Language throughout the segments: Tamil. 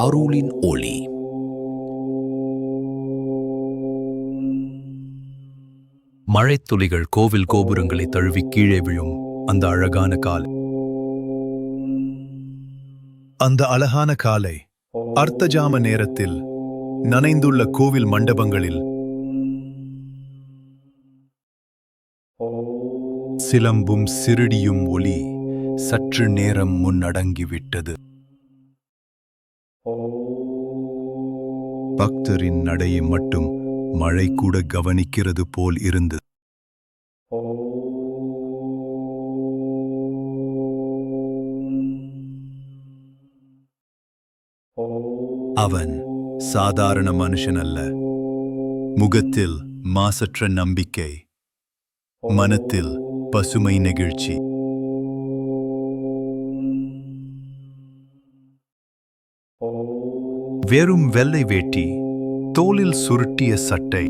அருளின் ஒளி. மழைத்துளிகள் கோவில் கோபுரங்களை தழுவி கீழே விழும் அந்த அழகான காலை. அந்த அழகான காலை அர்த்தஜாம நேரத்தில் நனைந்துள்ள கோவில் மண்டபங்களில் சிலம்பும் சிறுடியும் ஒளி சற்று நேரம் முன்னடங்கிவிட்டது. பக்தரின் நடையை மட்டும் மழை கூட கவனிக்கிறது போல் இருந்தது. அவன் சாதாரண மனுஷன் அல்ல. முகத்தில் மாசற்ற நம்பிக்கை மனத்தில் பசுமை நெகிழ்ச்சி. வெறும் வெள்ளை வேட்டி தோலில் சுருட்டிய சட்டை.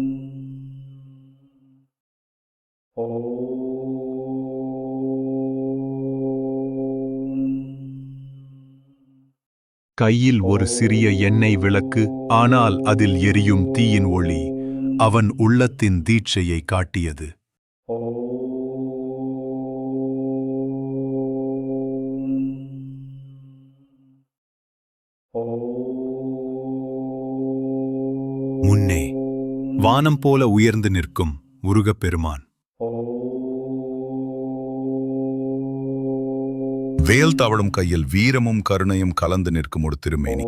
கையில் ஒரு சிறிய எண்ணெய் விளக்கு ஆனால் அதில் எரியும் தீயின் ஒளி அவன் உள்ளத்தின் தீட்சையை காட்டியது. முன்னே வானம் போல உயர்ந்து நிற்கும் முருகப்பெருமான். வேல் தவழும் கையில் வீரமும் கருணையும் கலந்து நிற்கும் ஒரு திருமேனி.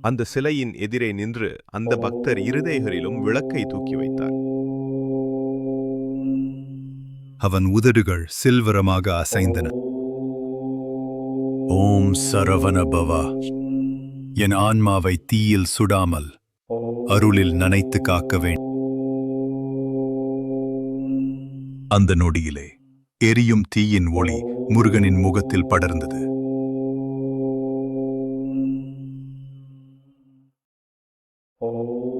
அந்த சிலையின் எதிரே நின்று அந்த பக்தர் இருதயங்களிலும் விளக்கை தூக்கி வைத்தார். அவன் உதடுகள் சில்வரமாக அசைந்தன. ஓம் சரவணபவா. என் ஆன்மாவை தீயில் சுடாமல் அருளில் நனைத்து காக்க வேண்டும் அந்த நொடியிலே எரியும் தீயின் ஒளி முருகனின் முகத்தில் படர்ந்தது.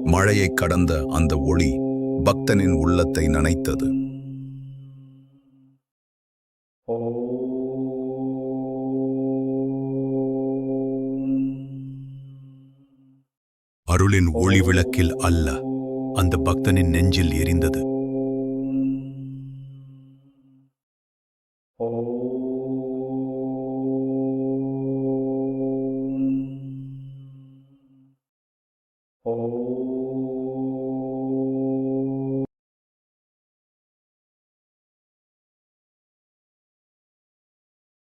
மழையைக் கடந்த அந்த ஒளி பக்தனின் உள்ளத்தை நனைத்தது. அருளின் ஒளி விளக்கில் அல்ல அந்த பக்தனின் நெஞ்சில் எரிந்தது Oh.